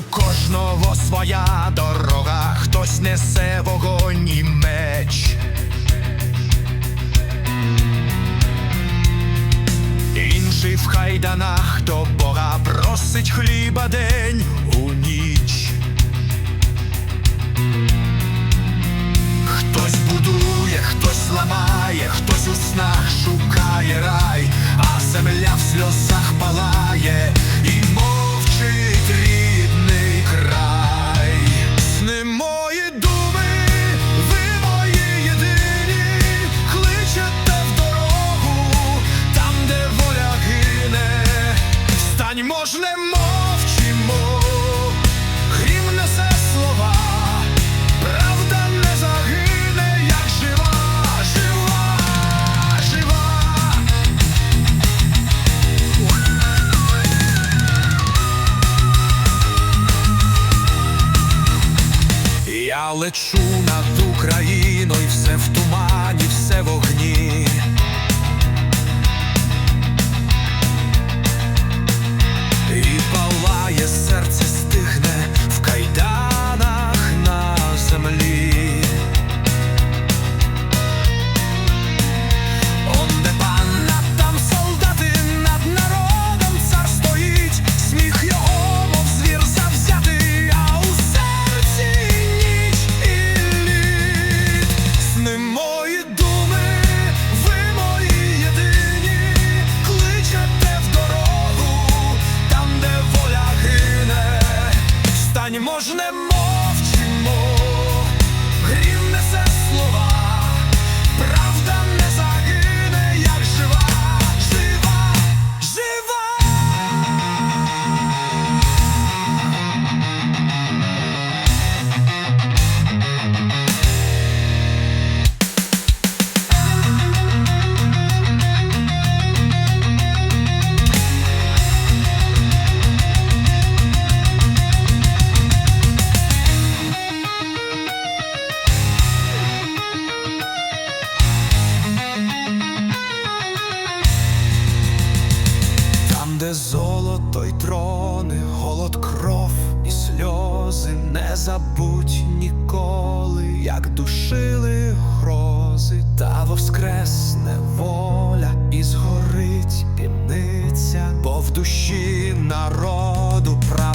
У кожного своя дорога, хтось несе вогонь і меч. Інший в хайданах до Бога просить хліба день у ніч. ж не мовчимо, Грім несе слова, правда не загине, як жива, жива, жива. Я лечу над Україною, все в тумані, все в Ані можне. Не забудь ніколи, як душили грози, та воскресне воля і згорить п'яниця, бо в душі народу прав.